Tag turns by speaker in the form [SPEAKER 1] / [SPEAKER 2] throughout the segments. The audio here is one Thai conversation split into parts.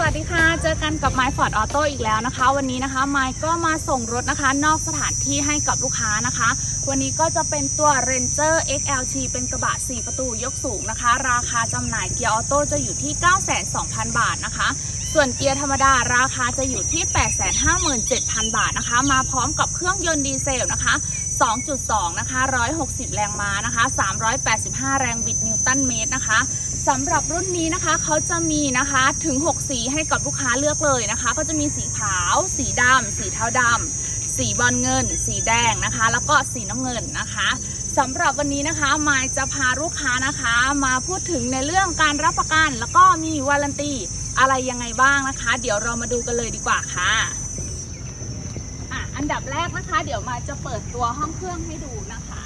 [SPEAKER 1] สวัสดีค่ะ เจอกันกับไม Ford Auto อีกแล้วนะคะ วันนี้นะคะไมค์ก็มาส่งรถนะคะ นอกสถานที่ให้กับลูกค้านะคะ วันนี้ก็จะเป็นตัว Ranger XLT เป็นกระบะ 4 ประตูยกสูงนะคะ ราคาจำหน่ายเกียร์ออโต้จะอยู่ที่ 92,000 บาทนะคะ ส่วนเกียร์ธรรมดาราคาจะอยู่ที่ 857,000 บาทนะคะ มาพร้อมกับเครื่องยนต์ดีเซลนะคะ 2.2 นะคะ 160 แรงม้านะคะ 385 แรงบิดนิวตันเมตรนะคะสำหรับรุ่นนี้นะคะเขาจะมีนะคะถึง 6 สีให้กับลูกค้าเลือกเลยนะคะ ก็จะมีสีขาว สีดำสีเทาดำสีบอลเงิน สีแดงนะคะ แล้วก็สีน้ำเงินนะคะสำหรับวันนี้นะคะมายจะพาลูกค้านะคะ มาพูดถึงในเรื่องการรับประกัน แล้วก็มีวารันตีอะไรยังไงบ้างนะคะ เดี๋ยวเรามาดูกันเลยดีกว่าค่ะ อันดับแรกนะคะ เดี๋ยวมาจะเปิดตัวห้องเครื่องให้ดูนะคะ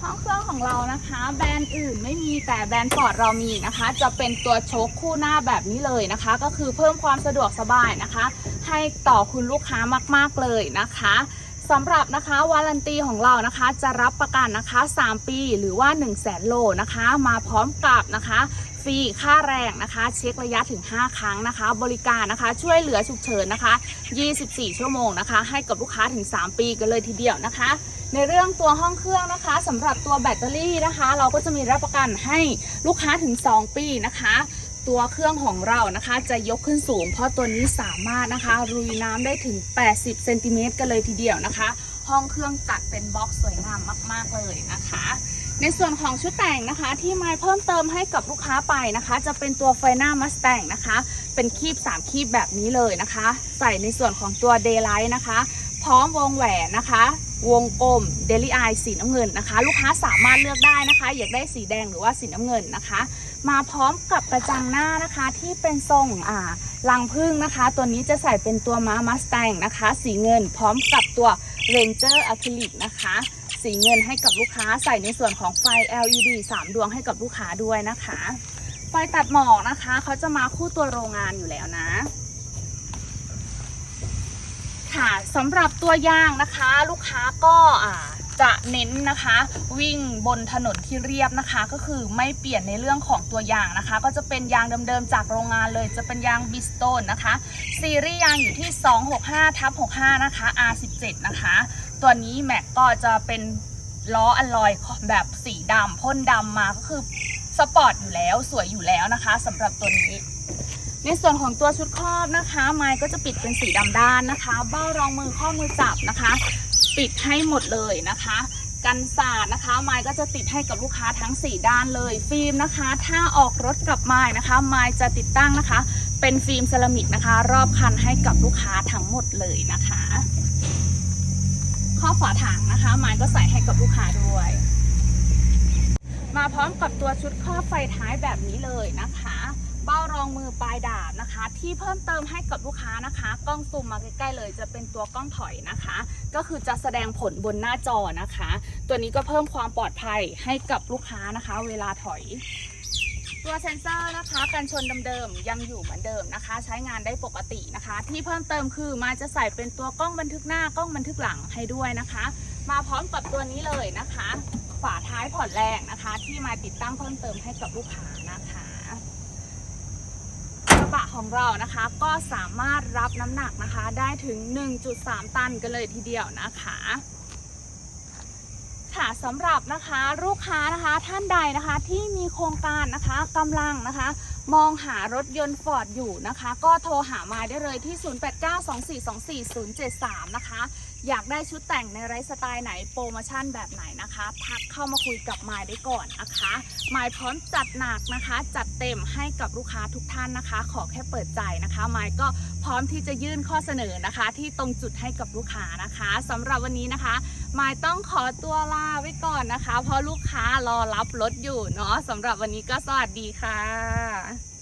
[SPEAKER 1] ห้องเครื่องของเรานะคะ แบรนด์อื่นไม่มีแต่แบรนด์ฟอร์ดเรามีนะคะ จะเป็นตัวโชคคู่หน้าแบบนี้เลยนะคะ ก็คือเพิ่มความสะดวกสบายนะคะ ให้ต่อคุณลูกค้ามากๆเลยนะคะ สำหรับนะคะวารันตีของเรานะคะจะรับประกันนะคะ 3 ปีหรือว่า 1 0 0 0 0แสนโลนะคะ มาพร้อมกับนะคะฟรีค่าแรงนะคะ เช็คระยะถึง 5 ครั้งนะคะ บริการนะคะช่วยเหลือฉุกเฉินนะคะ 24 ชั่วโมงนะคะ ให้กับลูกค้าถึง 3 ปีกันเลยทีเดียวนะคะ ในเรื่องตัวห้องเครื่องนะคะสำหรับตัวแบตเตอรี่นะคะ เราก็จะมีรับประกันให้ลูกค้าถึง 2 ปีนะคะ ตัวเครื่องของเรานะคะ จะยกขึ้นสูง เพราะตัวนี้สามารถนะคะรุยน้ำได้ถึง 80เซนติเมตรกันเลยทีเดียวนะคะ ห้องเครื่องจัดเป็นบล็อกสวยงามมาก ๆ เลยนะคะ ในส่วนของชุดแต่งนะคะ ที่ไมาเพิ่มเติมให้กับลูกค้าไปนะคะ จะเป็นตัวไฟหน้ามัสแตงนะคะ เป็นคีบ 3 คีบแบบนี้เลยนะคะ ใส่ในส่วนของตัวเดย์ไลท์นะคะ พร้อมวงแหวนนะคะ วงกลมเดลี่อายสีน้ำเงินนะคะ ลูกค้าสามารถเลือกได้นะคะ อยากได้สีแดงหรือว่าสีน้ำเงินนะคะ มาพร้อมกับกระจังหน้านะคะที่เป็นทรงอ่าลังพึ่งนะคะ ตัวนี้จะใส่เป็นตัวม้ามัสแตงนะคะ สีเงินพร้อมกับตัวเรนเจอร์อะคริลิกนะคะ สีเงินให้กับลูกค้าใส่ในส่วนของไฟ LED 3 ดวงให้กับลูกค้าด้วยนะคะ ไฟตัดหมอกนะคะเขาจะมาคู่ตัวโรงงานอยู่แล้วนะ ค่ะสำหรับตัวยางนะคะ ลูกค้าก็จะเน้นนะคะ วิ่งบนถนนที่เรียบนะคะ ก็คือไม่เปลี่ยนในเรื่องของตัวยางนะคะ ก็จะเป็นยางเดิมๆจากโรงงานเลย จะเป็นยางบิสโตนนะคะ ซีรีส์ยางอยู่ที่ 265ทับ65 นะคะ R17 นะคะ ตัวนี้แม็กก็จะเป็นล้ออลลอยแบบสีดำพ่นดำมาก็คือสปอร์ตอยู่แล้วสวยอยู่แล้วนะคะสำหรับตัวนี้ ในส่วนของตัวชุดครอบนะคะ ไม้ก็จะปิดเป็นสีดำด้านนะคะ เบ้ารองมือข้อมือจับนะคะ ปิดให้หมดเลยนะคะ กันสาดนะคะ ไม้ก็จะติดให้กับลูกค้าทั้ง 4 ด้านเลย ฟิล์มนะคะ ถ้าออกรถกับไม้นะคะ ไม้จะติดตั้งนะคะ เป็นฟิล์มเซรามิกนะคะ รอบคันให้กับลูกค้าทั้งหมดเลยนะคะ ข้อฝาถังนะคะ ไม้ก็ใส่ให้กับลูกค้าด้วย มาพร้อมกับตัวชุดครอบไฟท้ายแบบนี้เลยนะคะ รองมือปลายดาบนะคะ ที่เพิ่มเติมให้กับลูกค้านะคะ กล้องซูมมาใกล้ๆเลยจะเป็นตัวกล้องถอยนะคะ ก็คือจะแสดงผลบนหน้าจอนะคะ ตัวนี้ก็เพิ่มความปลอดภัยให้กับลูกค้านะคะ เวลาถอย ตัวเซ็นเซอร์นะคะกันชนเดิมๆยังอยู่เหมือนเดิมนะคะ ใช้งานได้ปกตินะคะ ที่เพิ่มเติมคือมาจะใส่เป็นตัวกล้องบันทึกหน้ากล้องบันทึกหลังให้ด้วยนะคะ มาพร้อมกับตัวนี้เลยนะคะ ฝาท้ายผ่อนแรงนะคะ ที่มาติดตั้งเพิ่มเติมให้กับลูกค้านะคะกระบะ ของเรานะคะ ก็สามารถรับน้ำหนักนะคะ ได้ถึง 1.3 ตันกันเลยทีเดียวนะคะค่ะสำหรับนะคะลูกค้านะคะท่านใดนะคะที่มีโครงการนะคะกำลังนะคะ มองหารถยนต์ฟอร์ดอยู่นะคะ ก็โทรหามาได้เลยที่ 0892424073 นะคะ อยากได้ชุดแต่งในไลฟ์สไตล์ไหนโปรโมชั่นแบบไหนนะคะ ทักเข้ามาคุยกับมายได้ก่อนนะคะมายพร้อมจัดหนักนะคะ จัดเต็มให้กับลูกค้าทุกท่านนะคะ ขอแค่เปิดใจนะคะมายก็พร้อมที่จะยื่นข้อเสนอนะคะ ที่ตรงจุดให้กับลูกค้านะคะสำหรับวันนี้นะคะมายต้องขอตัวลาไว้ก่อนนะคะ เพราะลูกค้ารอรับรถอยู่เนาะสำหรับวันนี้ก็สวัสดีค่ะ